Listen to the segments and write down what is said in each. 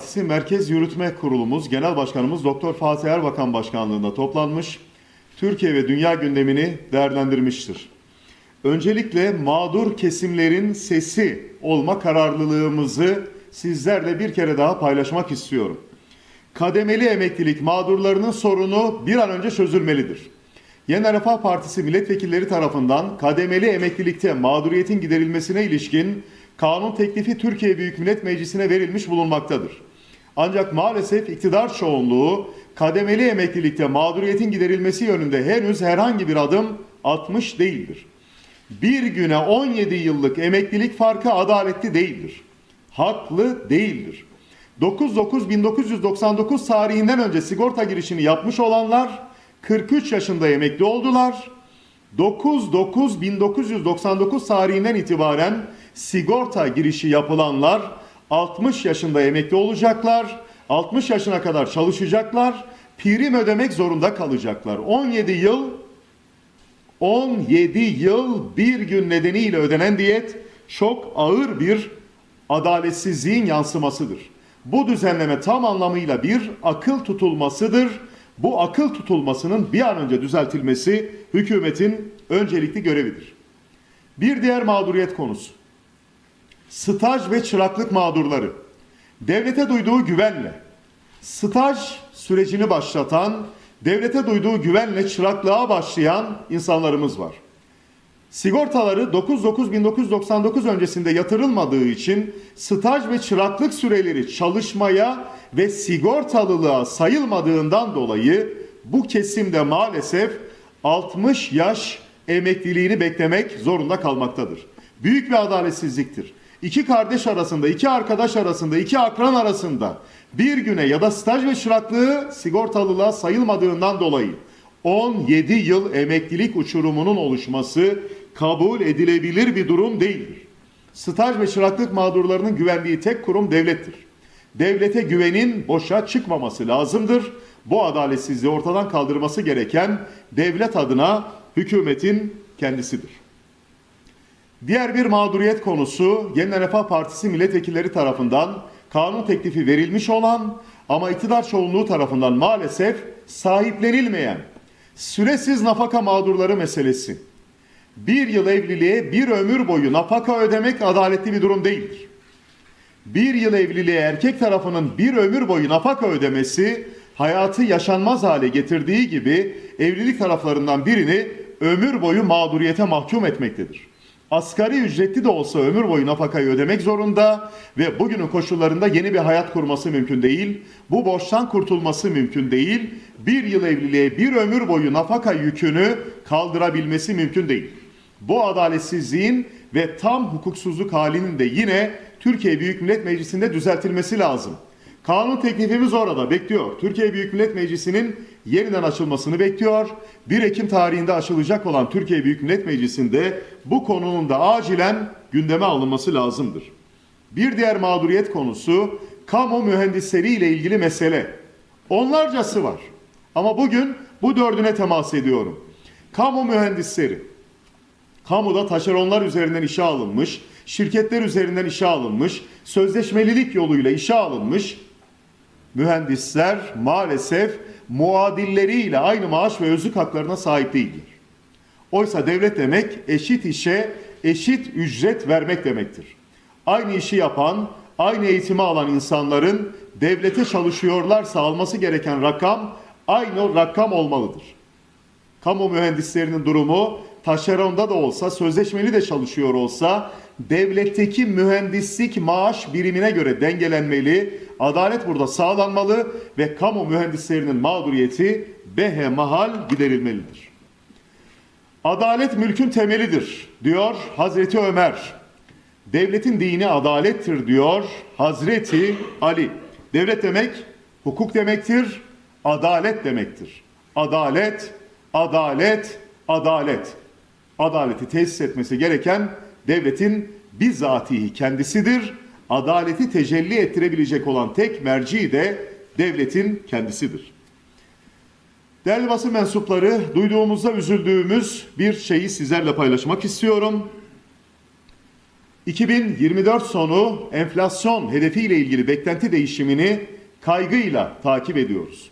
Partisi Merkez Yürütme Kurulumuz Genel Başkanımız Doktor Fatih Erbakan Başkanlığında toplanmış, Türkiye ve dünya gündemini değerlendirmiştir. Öncelikle mağdur kesimlerin sesi olma kararlılığımızı sizlerle bir kere daha paylaşmak istiyorum. Kademeli emeklilik mağdurlarının sorunu bir an önce çözülmelidir. Yeniden Refah Partisi milletvekilleri tarafından kademeli emeklilikte mağduriyetin giderilmesine ilişkin kanun teklifi Türkiye Büyük Millet Meclisi'ne verilmiş bulunmaktadır. Ancak maalesef iktidar çoğunluğu kademeli emeklilikte mağduriyetin giderilmesi yönünde henüz herhangi bir adım atmış değildir. Bir güne 17 yıllık emeklilik farkı adaletli değildir. Haklı değildir. 9-9-1999 tarihinden önce sigorta girişini yapmış olanlar 43 yaşında emekli oldular. 9-9-1999 tarihinden itibaren sigorta girişi yapılanlar 60 yaşında emekli olacaklar. 60 yaşına kadar çalışacaklar. Prim ödemek zorunda kalacaklar. 17 yıl 17 yıl bir gün nedeniyle ödenen diyet çok ağır bir adaletsizliğin yansımasıdır. Bu düzenleme tam anlamıyla bir akıl tutulmasıdır. Bu akıl tutulmasının bir an önce düzeltilmesi hükümetin öncelikli görevidir. Bir diğer mağduriyet konusu. Staj ve çıraklık mağdurları. Devlete duyduğu güvenle, staj sürecini başlatan, devlete duyduğu güvenle çıraklığa başlayan insanlarımız var. Sigortaları 9-9-1999 öncesinde yatırılmadığı için staj ve çıraklık süreleri çalışmaya ve sigortalılığa sayılmadığından dolayı bu kesimde maalesef 60 yaş emekliliğini beklemek zorunda kalmaktadır. Büyük bir adaletsizliktir. İki kardeş arasında, iki arkadaş arasında, iki akran arasında bir güne ya da staj ve çıraklığı sigortalılığa sayılmadığından dolayı 17 yıl emeklilik uçurumunun oluşması kabul edilebilir bir durum değildir. Staj ve çıraklık mağdurlarının güvendiği tek kurum devlettir. Devlete güvenin boşa çıkmaması lazımdır. Bu adaletsizliği ortadan kaldırması gereken devlet adına hükümetin kendisidir. Diğer bir mağduriyet konusu Yeniden Refah Partisi milletvekilleri tarafından kanun teklifi verilmiş olan ama iktidar çoğunluğu tarafından maalesef sahiplenilmeyen süresiz nafaka mağdurları meselesi. Bir yıl evliliğe bir ömür boyu nafaka ödemek adaletli bir durum değildir. Bir yıl evliliğe erkek tarafının bir ömür boyu nafaka ödemesi hayatı yaşanmaz hale getirdiği gibi evlilik taraflarından birini ömür boyu mağduriyete mahkum etmektedir. Asgari ücretli de olsa ömür boyu nafakayı ödemek zorunda ve bugünün koşullarında yeni bir hayat kurması mümkün değil. Bu borçtan kurtulması mümkün değil. Bir yıl evliliğe bir ömür boyu nafaka yükünü kaldırabilmesi mümkün değil. Bu adaletsizliğin ve tam hukuksuzluk halinin de yine Türkiye Büyük Millet Meclisi'nde düzeltilmesi lazım. Kanun teklifimiz orada bekliyor. Türkiye Büyük Millet Meclisi'nin yeniden açılmasını bekliyor. 1 Ekim tarihinde açılacak olan Türkiye Büyük Millet Meclisi'nde bu konunun da acilen gündeme alınması lazımdır. Bir diğer mağduriyet konusu kamu mühendisleri ile ilgili mesele. Onlarcası var. Ama bugün bu dördüne temas ediyorum. Kamu mühendisleri, kamuda taşeronlar üzerinden işe alınmış, şirketler üzerinden işe alınmış, sözleşmelilik yoluyla işe alınmış mühendisler maalesef muadilleriyle aynı maaş ve özlük haklarına sahip değildir. Oysa devlet demek eşit işe eşit ücret vermek demektir. Aynı işi yapan, aynı eğitimi alan insanların devlete çalışıyorlarsa alması gereken rakam aynı rakam olmalıdır. Kamu mühendislerinin durumu taşeronda da olsa, sözleşmeli de çalışıyor olsa devletteki mühendislik maaş birimine göre dengelenmeli, adalet burada sağlanmalı ve kamu mühendislerinin mağduriyeti behemahal giderilmelidir. Adalet mülkün temelidir diyor Hazreti Ömer. Devletin dini adalettir diyor Hazreti Ali. Devlet demek hukuk demektir, adalet demektir. Adalet, adalet, adalet. Adaleti tesis etmesi gereken devletin bizzatihi kendisidir. Adaleti tecelli ettirebilecek olan tek merci de devletin kendisidir. Değerli basın mensupları, duyduğumuzda üzüldüğümüz bir şeyi sizlerle paylaşmak istiyorum. 2024 sonu enflasyon hedefiyle ilgili beklenti değişimini kaygıyla takip ediyoruz.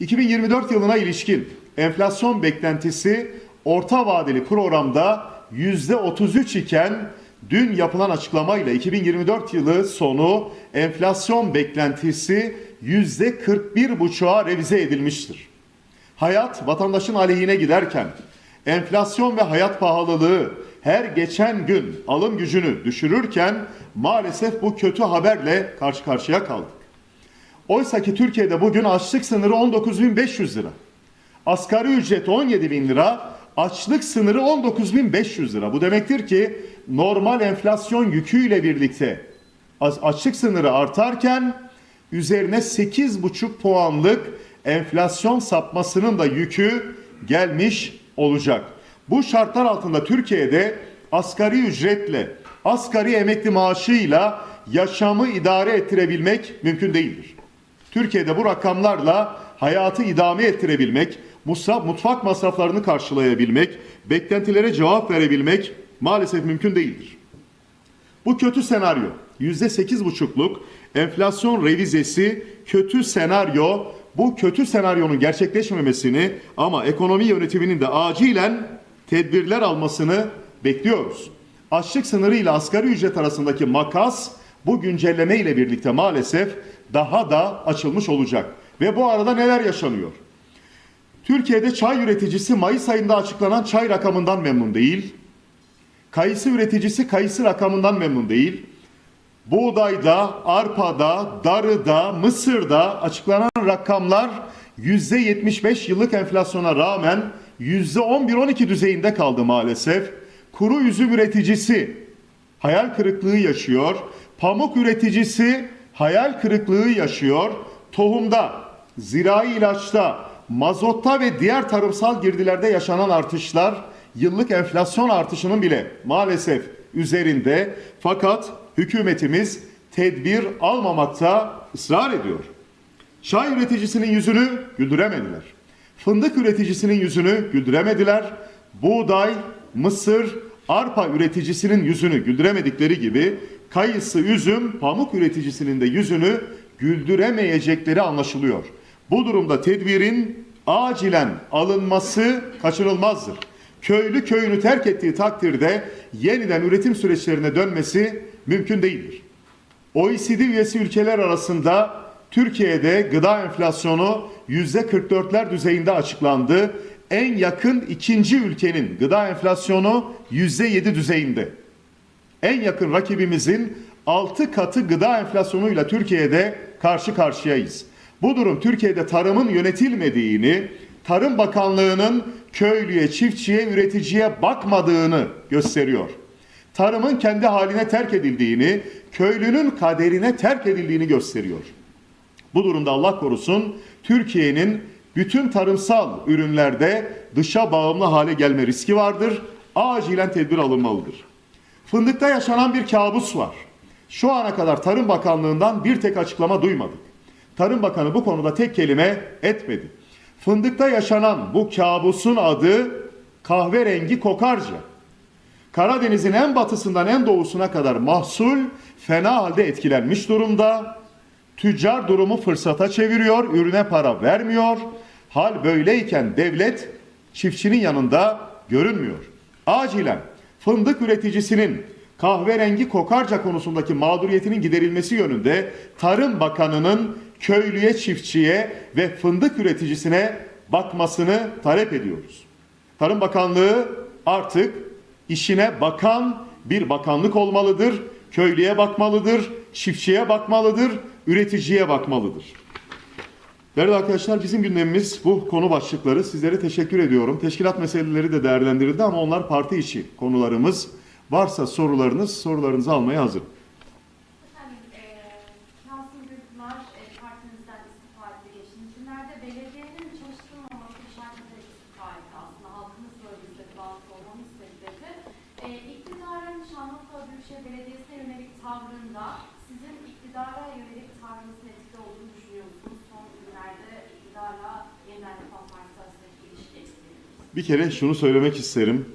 2024 yılına ilişkin enflasyon beklentisi orta vadeli programda %33 iken dün yapılan açıklamayla 2024 yılı sonu enflasyon beklentisi %41,5'a revize edilmiştir. Hayat vatandaşın aleyhine giderken enflasyon ve hayat pahalılığı her geçen gün alım gücünü düşürürken maalesef bu kötü haberle karşı karşıya kaldık. Oysa ki Türkiye'de bugün açlık sınırı 19.500 lira. Asgari ücret 17.000 lira, açlık sınırı 19.500 lira. Bu demektir ki normal enflasyon yüküyle birlikte açlık sınırı artarken üzerine 8,5 puanlık enflasyon sapmasının da yükü gelmiş olacak. Bu şartlar altında Türkiye'de asgari ücretle, asgari emekli maaşıyla yaşamı idare ettirebilmek mümkün değildir. Türkiye'de bu rakamlarla hayatı idame ettirebilmek, mutfak masraflarını karşılayabilmek, beklentilere cevap verebilmek maalesef mümkün değildir. Bu kötü senaryo %8,5'luk enflasyon revizesi kötü senaryo bu kötü senaryonun gerçekleşmemesini ama ekonomi yönetiminin de acilen tedbirler almasını bekliyoruz. Açlık sınırı ile asgari ücret arasındaki makas bu güncelleme ile birlikte maalesef daha da açılmış olacak. Ve bu arada neler yaşanıyor? Türkiye'de çay üreticisi Mayıs ayında açıklanan çay rakamından memnun değil. Kayısı üreticisi kayısı rakamından memnun değil. Buğdayda, arpada, darıda, mısırda açıklanan rakamlar %75 yıllık enflasyona rağmen %11-12 düzeyinde kaldı maalesef. Kuru üzüm üreticisi hayal kırıklığı yaşıyor. Pamuk üreticisi hayal kırıklığı yaşıyor. Tohumda, zirai ilaçta, mazotta ve diğer tarımsal girdilerde yaşanan artışlar yıllık enflasyon artışının bile maalesef üzerinde. Fakat hükümetimiz tedbir almamakta ısrar ediyor. Çay üreticisinin yüzünü güldüremediler. Fındık üreticisinin yüzünü güldüremediler. Buğday, mısır, arpa üreticisinin yüzünü güldüremedikleri gibi kayısı, üzüm, pamuk üreticisinin de yüzünü güldüremeyecekleri anlaşılıyor. Bu durumda tedbirin acilen alınması kaçınılmazdır. Köylü köyünü terk ettiği takdirde yeniden üretim süreçlerine dönmesi mümkün değildir. OECD üyesi ülkeler arasında Türkiye'de gıda enflasyonu %44'ler düzeyinde açıklandı. En yakın ikinci ülkenin gıda enflasyonu %7 düzeyinde. En yakın rakibimizin 6 katı gıda enflasyonuyla Türkiye'de karşı karşıyayız. Bu durum Türkiye'de tarımın yönetilmediğini, Tarım Bakanlığı'nın köylüye, çiftçiye, üreticiye bakmadığını gösteriyor. Tarımın kendi haline terk edildiğini, köylünün kaderine terk edildiğini gösteriyor. Bu durumda Allah korusun Türkiye'nin bütün tarımsal ürünlerde dışa bağımlı hale gelme riski vardır. Acilen tedbir alınmalıdır. Fındıkta yaşanan bir kabus var. Şu ana kadar Tarım Bakanlığı'ndan bir tek açıklama duymadık. Tarım Bakanı bu konuda tek kelime etmedi. Fındıkta yaşanan bu kabusun adı kahverengi kokarca. Karadeniz'in en batısından en doğusuna kadar mahsul fena halde etkilenmiş durumda. Tüccar durumu fırsata çeviriyor, ürüne para vermiyor. Hal böyleyken devlet çiftçinin yanında görünmüyor. Acilen fındık üreticisinin kahverengi kokarca konusundaki mağduriyetinin giderilmesi yönünde Tarım Bakanı'nın köylüye, çiftçiye ve fındık üreticisine bakmasını talep ediyoruz. Tarım Bakanlığı artık işine bakan bir bakanlık olmalıdır. Köylüye bakmalıdır, çiftçiye bakmalıdır, üreticiye bakmalıdır. Değerli arkadaşlar bizim gündemimiz bu konu başlıkları. Sizlere teşekkür ediyorum. Teşkilat meseleleri de değerlendirildi ama onlar parti içi konularımız. Varsa sorularınız, sorularınızı almaya hazır. Yönelik tavrında sizin iktidara yönelik tavrınızın etkili olduğunu düşünüyor musunuz? Son günlerde iktidarla yeniden Refah Partisi arasındaki ilişki. Bir kere şunu söylemek isterim.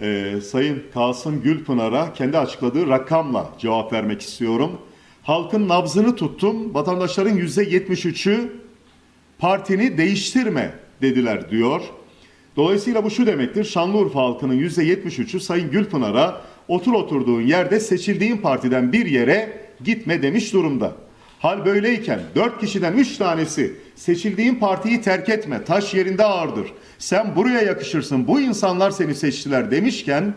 Ee, Sayın Kasım Gülpınar'a kendi açıkladığı rakamla cevap vermek istiyorum. Halkın nabzını tuttum, vatandaşların yüzde 73'ü partini değiştirme dediler diyor. Dolayısıyla bu şu demektir, Şanlıurfa halkının yüzde 73'ü Sayın Gülpınar'a otur oturduğun yerde seçildiğin partiden bir yere gitme demiş durumda. Hal böyleyken dört kişiden üç tanesi seçildiğin partiyi terk etme, taş yerinde ağırdır. Sen buraya yakışırsın, bu insanlar seni seçtiler demişken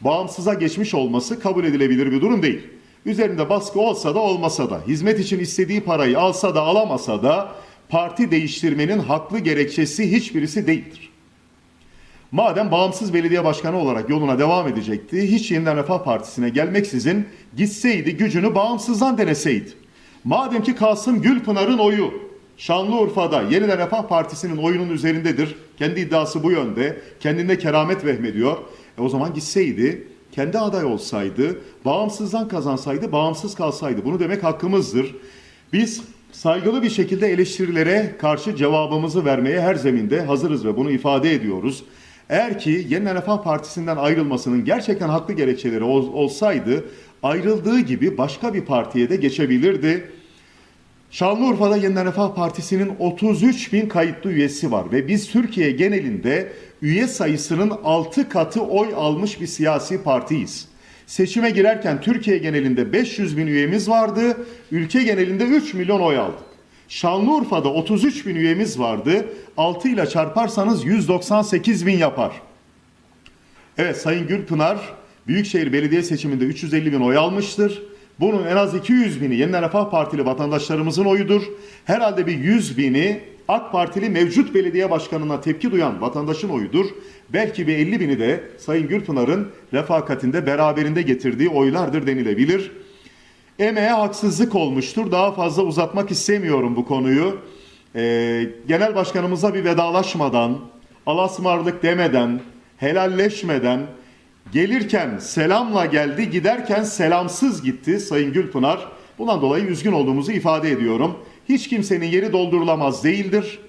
bağımsıza geçmiş olması kabul edilebilir bir durum değil. Üzerinde baskı olsa da olmasa da, hizmet için istediği parayı alsa da alamasa da parti değiştirmenin haklı gerekçesi hiçbirisi değildir. Madem bağımsız belediye başkanı olarak yoluna devam edecekti, hiç Yeniden Refah Partisi'ne gelmeksizin gitseydi, gücünü bağımsızdan deneseydi. Madem ki Kasım Gülpınar'ın oyu Şanlıurfa'da Yeniden Refah Partisi'nin oyunun üzerindedir. Kendi iddiası bu yönde. Kendinde keramet vehmediyor. E o zaman gitseydi, kendi aday olsaydı, bağımsızdan kazansaydı, bağımsız kalsaydı. Bunu demek hakkımızdır. Biz saygılı bir şekilde eleştirilere karşı cevabımızı vermeye her zeminde hazırız ve bunu ifade ediyoruz. Eğer ki Yeniden Refah Partisi'nden ayrılmasının gerçekten haklı gerekçeleri ol- olsaydı ayrıldığı gibi başka bir partiye de geçebilirdi. Şanlıurfa'da Yeniden Refah Partisi'nin 33 bin kayıtlı üyesi var ve biz Türkiye genelinde üye sayısının 6 katı oy almış bir siyasi partiyiz. Seçime girerken Türkiye genelinde 500 bin üyemiz vardı, ülke genelinde 3 milyon oy aldık. Şanlıurfa'da 33 bin üyemiz vardı, 6 ile çarparsanız 198 bin yapar. Evet Sayın Gülpınar Büyükşehir Belediye seçiminde 350 bin oy almıştır. Bunun en az 200 bini Yeniden Refah Partili vatandaşlarımızın oyudur. Herhalde bir 100 bini AK Partili mevcut belediye başkanına tepki duyan vatandaşın oyudur. Belki bir 50 bini de Sayın Gülpınar'ın refakatinde beraberinde getirdiği oylardır denilebilir. Emeğe haksızlık olmuştur. Daha fazla uzatmak istemiyorum bu konuyu. Ee, genel başkanımıza bir vedalaşmadan, alasmarlık demeden, helalleşmeden, gelirken selamla geldi, giderken selamsız gitti Sayın Gülpınar. Bundan dolayı üzgün olduğumuzu ifade ediyorum. Hiç kimsenin yeri doldurulamaz değildir.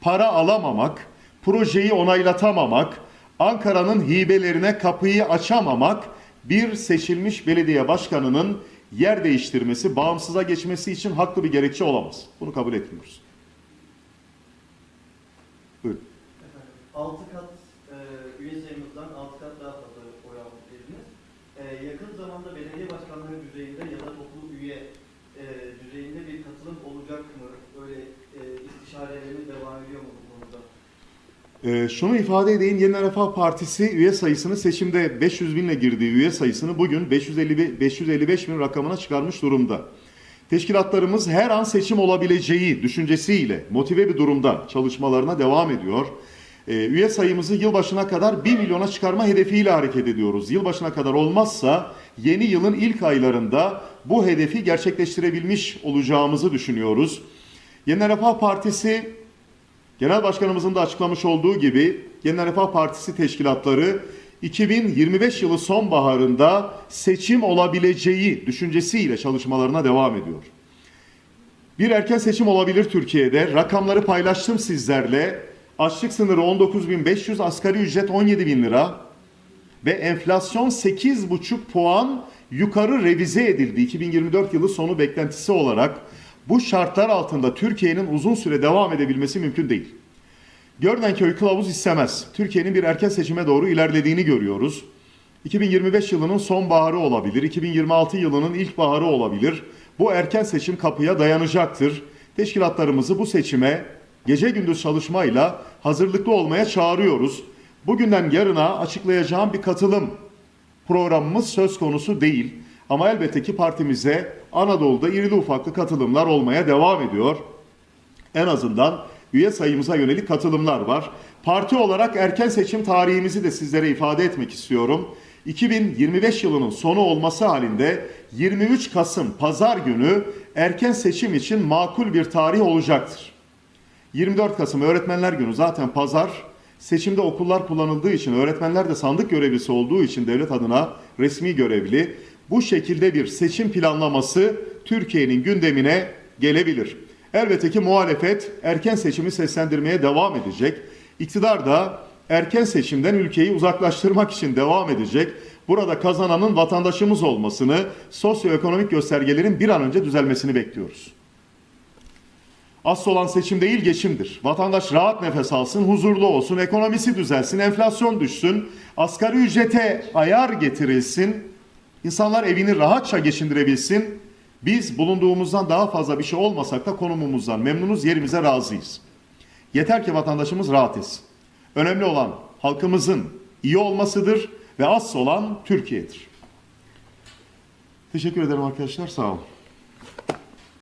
Para alamamak, projeyi onaylatamamak, Ankara'nın hibelerine kapıyı açamamak bir seçilmiş belediye başkanının yer değiştirmesi, bağımsıza geçmesi için haklı bir gerekçe olamaz. Bunu kabul etmiyoruz. Buyurun. Efendim, 6 kat e, üye sayımızdan 6 kat daha fazla oy aldık dediniz. E, yakın zamanda belediye başkanları düzeyinde ya da toplu üye e, düzeyinde bir katılım olacak mı? Öyle e, istişareleriniz devam ediyor mu Ee, şunu ifade edeyim, Yeniden Refah Partisi üye sayısını seçimde 500 binle girdiği üye sayısını bugün 550, 555 bin rakamına çıkarmış durumda. Teşkilatlarımız her an seçim olabileceği düşüncesiyle motive bir durumda çalışmalarına devam ediyor. Ee, üye sayımızı yılbaşına kadar 1 milyona çıkarma hedefiyle hareket ediyoruz. Yılbaşına kadar olmazsa yeni yılın ilk aylarında bu hedefi gerçekleştirebilmiş olacağımızı düşünüyoruz. Yeniden Refah Partisi Genel Başkanımızın da açıklamış olduğu gibi Yeniden Refah Partisi teşkilatları 2025 yılı sonbaharında seçim olabileceği düşüncesiyle çalışmalarına devam ediyor. Bir erken seçim olabilir Türkiye'de. Rakamları paylaştım sizlerle. Açlık sınırı 19.500, asgari ücret 17.000 lira ve enflasyon 8,5 puan yukarı revize edildi 2024 yılı sonu beklentisi olarak. Bu şartlar altında Türkiye'nin uzun süre devam edebilmesi mümkün değil. Gördenköy kılavuz istemez. Türkiye'nin bir erken seçime doğru ilerlediğini görüyoruz. 2025 yılının sonbaharı olabilir, 2026 yılının ilkbaharı olabilir. Bu erken seçim kapıya dayanacaktır. Teşkilatlarımızı bu seçime gece gündüz çalışmayla hazırlıklı olmaya çağırıyoruz. Bugünden yarına açıklayacağım bir katılım programımız söz konusu değil. Ama elbette ki partimize Anadolu'da irili ufaklı katılımlar olmaya devam ediyor. En azından üye sayımıza yönelik katılımlar var. Parti olarak erken seçim tarihimizi de sizlere ifade etmek istiyorum. 2025 yılının sonu olması halinde 23 Kasım pazar günü erken seçim için makul bir tarih olacaktır. 24 Kasım Öğretmenler Günü zaten pazar. Seçimde okullar kullanıldığı için, öğretmenler de sandık görevlisi olduğu için devlet adına resmi görevli. Bu şekilde bir seçim planlaması Türkiye'nin gündemine gelebilir. Elbette ki muhalefet erken seçimi seslendirmeye devam edecek. İktidar da erken seçimden ülkeyi uzaklaştırmak için devam edecek. Burada kazananın vatandaşımız olmasını, sosyoekonomik göstergelerin bir an önce düzelmesini bekliyoruz. Asıl olan seçim değil geçimdir. Vatandaş rahat nefes alsın, huzurlu olsun, ekonomisi düzelsin, enflasyon düşsün, asgari ücrete ayar getirilsin, insanlar evini rahatça geçindirebilsin. Biz bulunduğumuzdan daha fazla bir şey olmasak da konumumuzdan memnunuz, yerimize razıyız. Yeter ki vatandaşımız rahat etsin. Önemli olan halkımızın iyi olmasıdır ve asıl olan Türkiye'dir. Teşekkür ederim arkadaşlar, sağ olun.